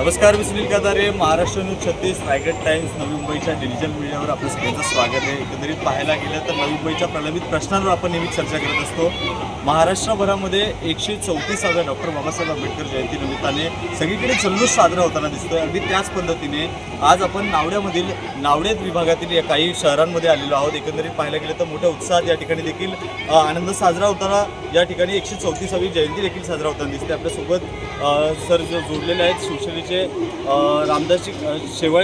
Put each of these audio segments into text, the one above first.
नमस्कार मी सुनील कादारे महाराष्ट्र न्यूज छत्तीस रायगड टाइम्स नवी मुंबईच्या डिजिटल मीडियावर आपलं सगळ्यांचं स्वागत आहे. एकंदरीत पाहायला गेलं तर नवी मुंबईच्या प्रलंबित प्रश्नांवर आपण नेहमी चर्चा करत असतो. महाराष्ट्रभरामध्ये एकशे चौतीसाव्या डॉक्टर बाबासाहेब आंबेडकर जयंती निमित्ताने सगळीकडे जल्लोष साजरा होताना दिसतोय. अगदी त्याच पद्धतीने आज आपण नावड्यामधील नावडेत विभागातील या काही शहरांमध्ये आलेलो आहोत. एकंदरीत पाहायला गेलं तर मोठ्या उत्साहात या ठिकाणी देखील आनंद साजरा होताना या ठिकाणी एकशे चौतीसावी जयंती देखील साजरा होताना दिसते. आपल्यासोबत सर जो जोडलेले आहेत शिवसेनेचे रामदासजी अ,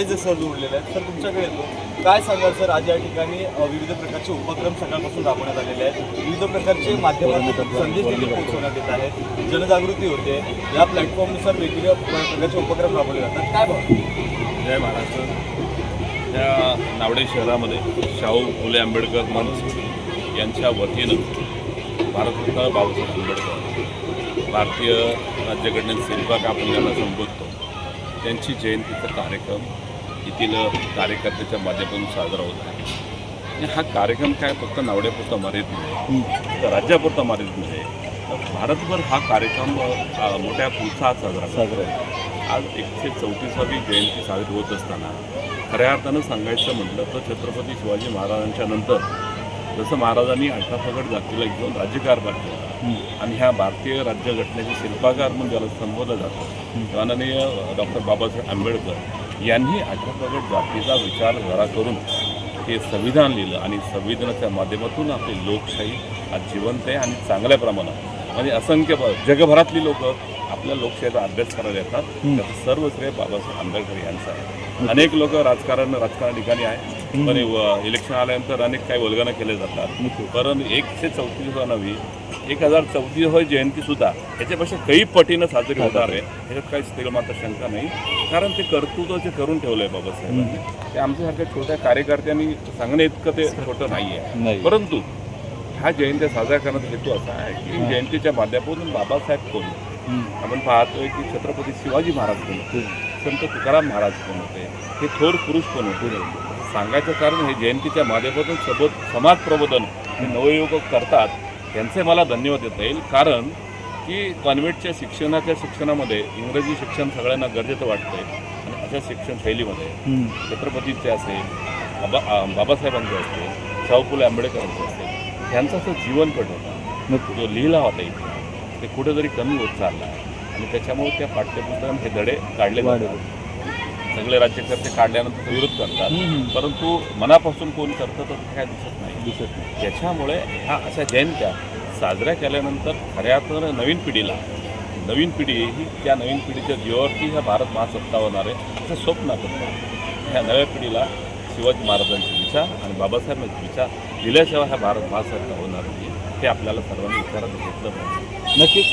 जे सर जोडलेले आहेत. सर तुमच्याकडे येतो. काय सांगाल सर? आज या ठिकाणी विविध प्रकारचे उपक्रम सकाळपासून राबवण्यात आलेले आहेत. विविध प्रकारचे माध्यमांना संदेश देखील पोहोचवण्यात येत आहेत. जनजागृती होते. या प्लॅटफॉर्मनुसार वेगवेगळ्या प्रकारचे उपक्रम राबवले जातात. काय भाव? जय महाराष्ट्र. त्या नावडे शहरामध्ये शाहू फुले आंबेडकर माणूस यांच्या वतीनं भारतरत्न बाबासाहेब आंबेडकर भारतीय राज्यघटनेत शिल्पक आपण ज्यांना संबोधतो त्यांची जयंतीचा कार्यक्रम येथील कार्यकर्त्याच्या माध्यमातून साजरा होत आहे आणि हा कार्यक्रम काय फक्त नावड्यापुरता मर्यादित नाही तर राज्यापुरता मर्यादित नाही तर भारतभर हा कार्यक्रम मोठ्या उत्साहात साजरा. साजरा. आज एकशे चौतीसावी जयंती साजरी होत असताना खऱ्या अर्थानं सांगायचं म्हटलं तर छत्रपती शिवाजी महाराजांच्या नंतर जसं महाराजांनी अठरापगड जातीला घेऊन राज्यकारभार केला आणि ह्या भारतीय राज्यघटनेचे शिल्पाकार म्हणून ज्याला संबोधलं जातं. माननीय डॉक्टर बाबासाहेब आंबेडकर यांनी अठरापगड जातीचा विचार जरा करून हे संविधान लिहिलं. आणि संविधानाच्या माध्यमातून आपली लोकशाही आज जिवंत आहे आणि चांगल्या प्रमाणात. म्हणजे असंख्य जगभरातली लोक आपल्या लोकशाहीचा अभ्यास करायला येतात. त्याचं सर्व श्रेय बाबासाहेब आंबेडकर यांचं आहे. अनेक लोक राजकारण राजकारण ठिकाणी आहे. पण इलेक्शन आल्यानंतर अनेक काही वल्गना केले जातात. परंतु एकशे चौतीस नव्हे एक हजार चौतीस होय जयंती सुद्धा याच्यापेक्षा काही पटीनं साजरी होणार आहे. ह्याच्यात काही स्थिर मात्र शंका नाही. कारण ते कर्तृत्व जे करून ठेवलं आहे बाबासाहेबांनी ते आमच्यासारख्या छोट्या कार्यकर्त्यांनी सांगणे इतकं ते छोटं नाही. आहे परंतु ह्या जयंत्या साजरा करण्याचा हेतू असा आहे की जयंतीच्या माध्यमातून बाबासाहेब कोण? आपण पाहतोय की छत्रपती शिवाजी महाराज कोण होते? संत तुकाराम महाराज कोण होते? हे थोर पुरुष कोण होते? सांगायचं कारण हे जयंतीच्या माध्यमातून सोबत समाज प्रबोधन हे नवयुवक करतात. त्यांचे मला धन्यवाद देता येईल. कारण की कॉन्व्हेंटच्या शिक्षणाच्या शिक्षणामध्ये इंग्रजी शिक्षण सगळ्यांना गरजेचं वाटतंय. आणि अशा शिक्षण शैलीमध्ये छत्रपतीचे असेल बाबा बाबासाहेबांचे असतील शाहू फुले आंबेडकरांचे असेल त्यांचा जो जीवनपट होता. जो लिहिला होता इथे. ते कुठेतरी कमी होत चालला आहे. आणि त्याच्यामुळे त्या पाठ्यपुस्तकात हे धडे काढले जातात. सगळे राज्यकर्ते काढल्यानंतर ते विरोध करतात. परंतु मनापासून कोण करतं तर ते काय दिसत नाही. दिसत नाही. त्याच्यामुळे ह्या अशा जयंत्या साजऱ्या केल्यानंतर खऱ्या तर नवीन पिढीला नवीन पिढी ही त्या नवीन पिढीच्या जीवावरती हा भारत महासत्ता होणार आहे असं स्वप्न करतो ह्या नव्या पिढीला शिवाजी महाराजांचे विचार आणि बाबासाहेबांचे विचार दिल्याशिवाय हा भारत महासत्ता होणार नाही हे आपल्याला सर्वांनी विचारात घेतलं पाहिजे. नक्कीच.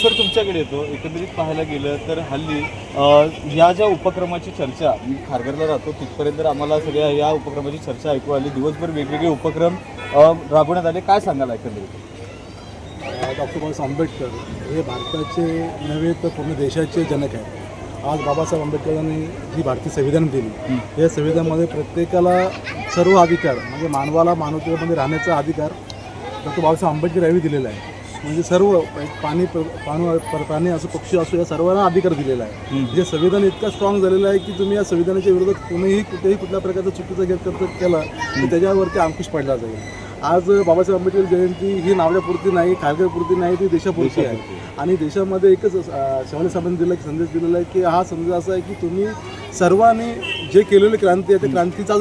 सर तुमच्याकडे येतो. एकंदरीत पाहायला गेलं तर हल्ली या ज्या उपक्रमाची चर्चा मी खारघरला राहतो तिथपर्यंत आम्हाला सगळ्या या उपक्रमाची चर्चा ऐकू आली. दिवसभर वेगवेगळे उपक्रम राबवण्यात आले. काय सांगाल एकंदरीत? डॉक्टर बाबासाहेब आंबेडकर हे भारताचे नव्हे तर पूर्ण देशाचे जनक आहेत. आज बाबासाहेब आंबेडकरांनी जी भारतीय संविधान दिली या संविधानामध्ये प्रत्येकाला सर्व अधिकार म्हणजे मानवाला मानवतेमध्ये राहण्याचा अधिकार डॉक्टर बाबासाहेब आंबेडकर यांनी दिलेला आहे. म्हणजे सर्व पाणी पाणी प्राणी असो पक्षी असो या सर्वांना अधिकार दिलेला आहे. जे संविधान इतकं स्ट्रॉंग झालेलं आहे की तुम्ही या संविधानाच्या विरोधात कोणीही कुठेही कुठल्या प्रकारचा चुकीचा गैरकर्तव्य केला तर त्याच्यावरती अंकुश पडला जाईल. आज बाबासाहेब आंबेडकर जयंती ही नावल्यापुरती नाही खारघरपुरती नाही ती देशापुरती आहे. आणि देशामध्ये एकच शिवाजी साहेबांनी दिला संदेश दिलेला आहे की हा संदेश असा आहे की तुम्ही सर्वांनी जे केलेली क्रांती आहे त्या क्रांतीचा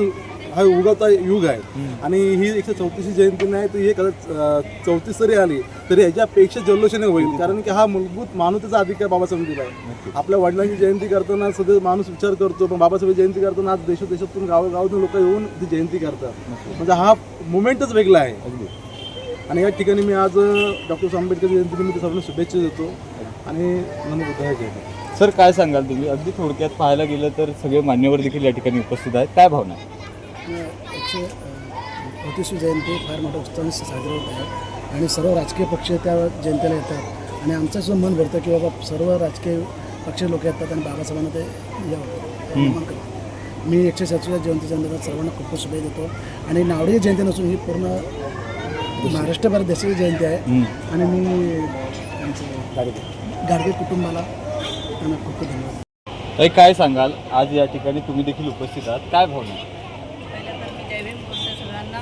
हा युगाचा युग आहे. आणि ही एकशे चौतीसची जयंती नाही तर ही कदाचित चौतीस जरी आली तरी याच्यापेक्षा जल्लोषाने होईल. कारण की हा मूलभूत मानवतेचा अधिकार बाबासाहेब दिला आहे आपल्या वडिलांची जयंती करताना सध्या माणूस विचार करतो पण बाबासाहेब जयंती करताना आज देशोदेशातून गावोगावातून लोक येऊन ती जयंती करतात. म्हणजे हा मुमेंटच वेगळा आहे. अगदी. आणि या ठिकाणी मी आज डॉक्टर आंबेडकर जयंतीनिमित्त सर्वांना शुभेच्छा देतो. आणि नमो बुद्धाय जय हिंद. सर काय सांगाल तुम्ही? अगदी थोडक्यात पाहायला गेलं तर सगळे मान्यवर देखील या ठिकाणी उपस्थित आहेत. काय भावना एकशे चौतीसवी जयंती फार मोठ्या उत्साहाने साजरी होत आहे. आणि सर्व राजकीय पक्ष त्या जयंतीला येतात. आणि आमचं सुद्धा मन भरतं की बाबा सर्व राजकीय पक्ष लोक येतात आणि बाबासाहेबांना ते करतात मी एकशे सत्तरच्या जयंतीच्या निमित्तानं सर्वांना खूप खूप शुभेच्छा देतो. आणि नावडी जयंती नसून ही पूर्ण महाराष्ट्रभर देशाची जयंती आहे. आणि मी गाडगे कुटुंबाला त्यांना खूप खूप धन्यवाद. काय सांगाल? आज या ठिकाणी तुम्ही देखील उपस्थित आहात. काय भावना पहिलं तर मी जयभीम बोलते सगळ्यांना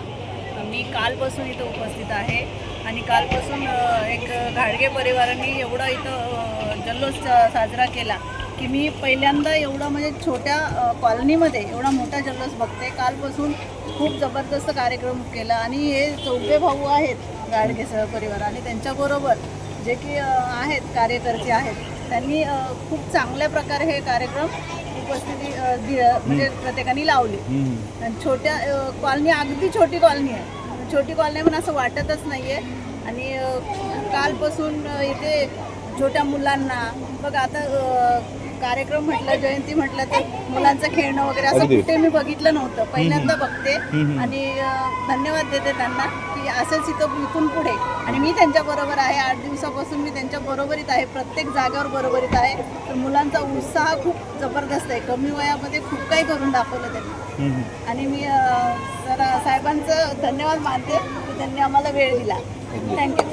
मी कालपासून इथं उपस्थित आहे. आणि कालपासून एक घाडगे परिवारांनी एवढा इथं जल्लोष साजरा केला की मी पहिल्यांदा एवढा म्हणजे छोट्या कॉलनीमध्ये एवढा मोठा जल्लोष बघते. कालपासून खूप जबरदस्त कार्यक्रम केला आणि हे चौघे भाऊ आहेत गाडगे सहपरिवार आणि त्यांच्याबरोबर जे की आहेत कार्यकर्ते आहेत त्यांनी खूप चांगल्या प्रकारे हे कार्यक्रम उपस्थिती म्हणजे प्रत्येकाने लावली. आणि छोट्या कॉलनी अगदी छोटी कॉलनी आहे. छोटी कॉलनी पण असं वाटतच नाही आहे आणि कालपासून इथे छोट्या मुलांना बघ आता कार्यक्रम म्हटलं जयंती म्हटलं तर मुलांचं खेळणं वगैरे असं अगदी. कुठे मी बघितलं नव्हतं. पहिल्यांदा बघते आणि अ, धन्यवाद देते त्यांना की असंच इथं इथून पुढे. आणि मी त्यांच्याबरोबर आहे. आठ दिवसापासून मी त्यांच्या बरोबरीत आहे. प्रत्येक जागेवर बरोबरीत आहे. तर मुलांचा उत्साह खूप जबरदस्त आहे. कमी वयामध्ये खूप काही करून दाखवलं त्यांनी. आणि मी अ, सर साहेबांचं धन्यवाद मानते. की त्यांनी आम्हाला वेळ दिला. थँक्यू